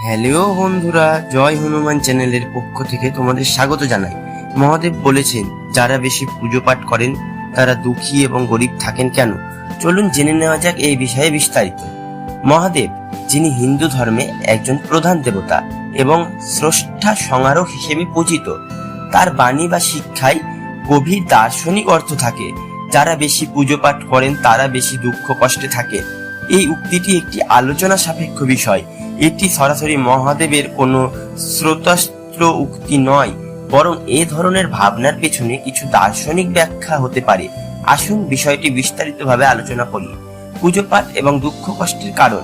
Hello বন্ধুরা, জয় হনুমান চ্যানেলের পক্ষ থেকে তোমাদের স্বাগত জানাই। মহাদেব বলেছেন, যারা বেশি পুজো পাঠ করেন, তারা দুঃখী এবং গরিব থাকেন কেন? চলুন জেনে নেওয়া যাক এই বিষয়ে বিস্তারিত। মহাদেব, যিনি হিন্দু ধর্মে একজন প্রধান দেবতা এবং স্রষ্টা সমারোহ হিসেবে পূজিত, তার বাণী বা শিক্ষায় গভীর দার্শনিক অর্থ থাকে। যারা বেশি পুজো পাঠ করেন, তারা বেশি দুঃখ কষ্টে থাকে। এই উক্তিটি একটি আলোচনা সাপেক্ষ বিষয়। এটি সরাসরি মহাদেবের কোনো স্রোতাস্ত্র উক্তি নয়, বরং এ ধরনের ভাবনার পেছনে কিছু দার্শনিক ব্যাখ্যা হতে পারে। আসুন বিষয়টি বিস্তারিতভাবে আলোচনা করি। পুজো পাঠ এবং দুঃখ কষ্টের কারণ।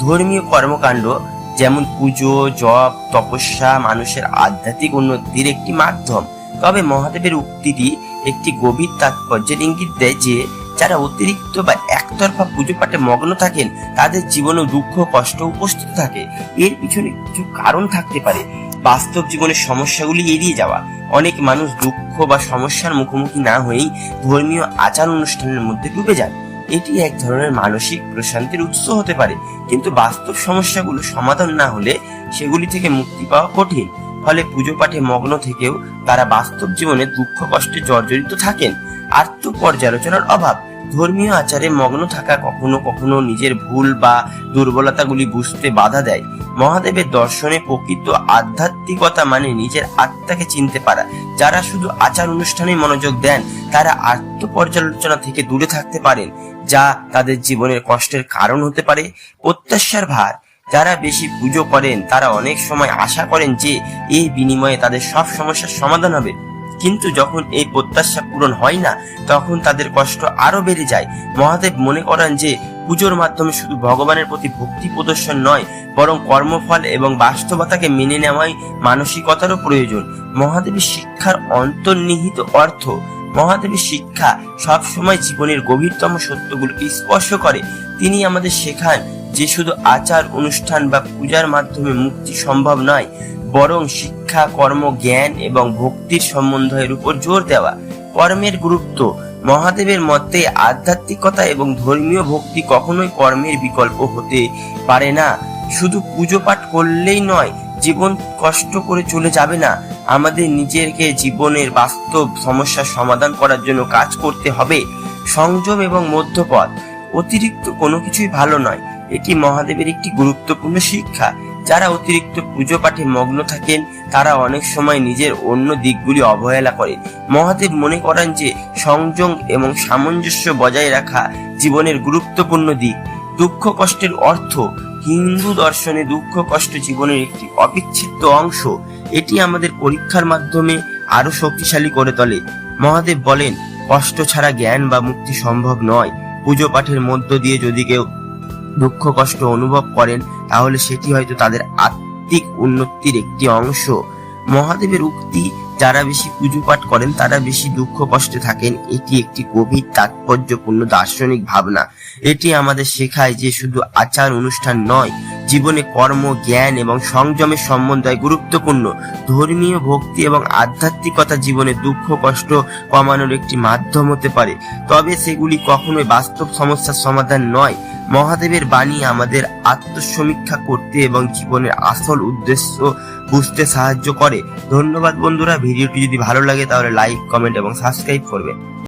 ধর্মীয় কর্মকাণ্ড, যেমন পুজো, জপ, তপস্যা, মানুষের আধ্যাত্মিক উন্নতির একটি মাধ্যম। তবে মহাদেবের উক্তিটি একটি গভীর তাৎপর্যের ইঙ্গিত দেয় যে, যারা অতিরিক্ত বা একতরফা পুজো পাঠে মগ্ন থাকেন, তাদের জীবনে দুঃখ, কষ্ট উপস্থিত থাকে। এর পিছনে কিছু কারণ থাকতে পারে। বাস্তব জীবনের সমস্যাগুলি এড়িয়ে যাওয়া। অনেক মানুষ দুঃখ বা সমস্যার মুখোমুখি না হয়েই ধর্মীয় আচার অনুষ্ঠানের মধ্যে ডুবে যান। এটি এক ধরনের মানসিক প্রশান্তির উৎস হতে পারে। কিন্তু বাস্তব সমস্যাগুলো সমাধান না হলে সেগুলি থেকে মুক্তি পাওয়া কঠিন। ফলে পুজো পাঠে মগ্ন থেকেও তারা বাস্তব জীবনে দুঃখ, কষ্টে জর্জরিত থাকেন। আত্ম পর্যালোচনার অভাব। ধর্মীয় আচারে মগ্ন থাকা কখনো কখনো নিজের ভুল বা দুর্বলতাগুলি বুঝতে বাধা দেয়। মহাদেবের দর্শনে প্রকৃত আধ্যাত্মিকতা মানে নিজের আত্মাকে চিনতে পারা। যারা শুধু আচার অনুষ্ঠানে মনোযোগ দেন, তারা আত্মপর্যালোচনা থেকে দূরে থাকতে পারেন, যা তাদের জীবনের কষ্টের কারণ হতে পারে। প্রত্যাশার ভার, যারা বেশি পুজো করেন, তারা অনেক সময় আশা করেন যে এই বিনিময়ে তাদের সব সমস্যার সমাধান হবে। কিন্তু যখন এই প্রত্যাশা পূরণ হয় না, তখন তাদের কষ্ট আরও বেড়ে যায়। মহাদেব মনে করেন যে, পুজোর মাধ্যমে শুধু ভগবানের প্রতি ভক্তি প্রদর্শন নয়, বরং কর্মফল এবং বাস্তবতাকে মেনে নেওয়াই মানসিকতারও প্রয়োজন। মহাদেবের শিক্ষার অন্তর্নিহিত অর্থ, মহাদেবের শিক্ষা সবসময় জীবনের গভীরতম সত্যগুলোকে স্পর্শ করে। তিনি আমাদের শেখান যে শুধু আচার, অনুষ্ঠান বা পূজার মাধ্যমে মুক্তি সম্ভব নয় বরং শিক্ষা, কর্ম, জ্ঞান এবং ভক্তির সম্বন্ধের উপর জোর দেওয়া। কর্মের গুরুত্ব। মহাদেবের মতে আধ্যাত্মিকতা এবং ধর্মীয় ভক্তি কখনোই কর্মের বিকল্প হতে পারে না। শুধু পুজো পাঠ করলেই নয়, জীবন কষ্ট করে চলে যাবে না। আমাদের নিজেকে জীবনের বাস্তব সমস্যার সমাধান করার জন্য কাজ করতে হবে। সংযম এবং মধ্যপথ। অতিরিক্ত কোনো কিছুই ভালো নয়। এটি মহাদেবের একটি গুরুত্বপূর্ণ শিক্ষা। যারা অতিরিক্ত পুজো পাঠে মগ্ন থাকেন, তারা অনেক সময় নিজের অন্য দিকগুলি অবহেলা করে মহাদেব মনে করেন যে, সংযম এবং সামঞ্জস্য বজায় রাখা জীবনের গুরুত্বপূর্ণ দিক। দুঃখ কষ্টের অর্থ হিন্দু দর্শনে দুঃখ কষ্ট জীবনের একটি অবিচ্ছেদ্য অংশ। এটি আমাদের পরীক্ষার মাধ্যমে আরও শক্তিশালী করে তোলে। মহাদেব বলেন, কষ্ট ছাড়া জ্ঞান বা মুক্তি সম্ভব নয়। পুজো পাঠের মধ্য দিয়ে যদি কেউ দুঃখ, কষ্ট অনুভব করেন, তাহলে সেটি হয়তো তাদের আত্মিক উন্নতির একটি অংশ। মহাদেবের উক্তি, যারা বেশি পুজো পাঠ করেন, তারা বেশি দুঃখ, কষ্টে থাকেন, এটি একটি গভীর, তাৎপর্যপূর্ণ, দার্শনিক ভাবনা। এটি আমাদের শেখায় যে শুধু আচার অনুষ্ঠান নয়, জীবনে কর্ম, জ্ঞান এবং সংযমের সম্বন্ধয় গুরুত্বপূর্ণ। ধর্মীয় ভক্তি এবং আধ্যাত্মিকতা জীবনে দুঃখ, কষ্ট কমানোর একটি মাধ্যম হতে পারে। তবে সেগুলি কখনোই বাস্তব সমস্যার সমাধান নয়। মহাদেবের বাণী আমাদের আত্মসমীক্ষা করতে এবং জীবনের আসল উদ্দেশ্য বুঝতে সাহায্য করে। ধন্যবাদ বন্ধুরা, ভিডিওটি যদি ভালো লাগে তাহলে লাইক কমেন্ট এবং সাবস্ক্রাইব করবে।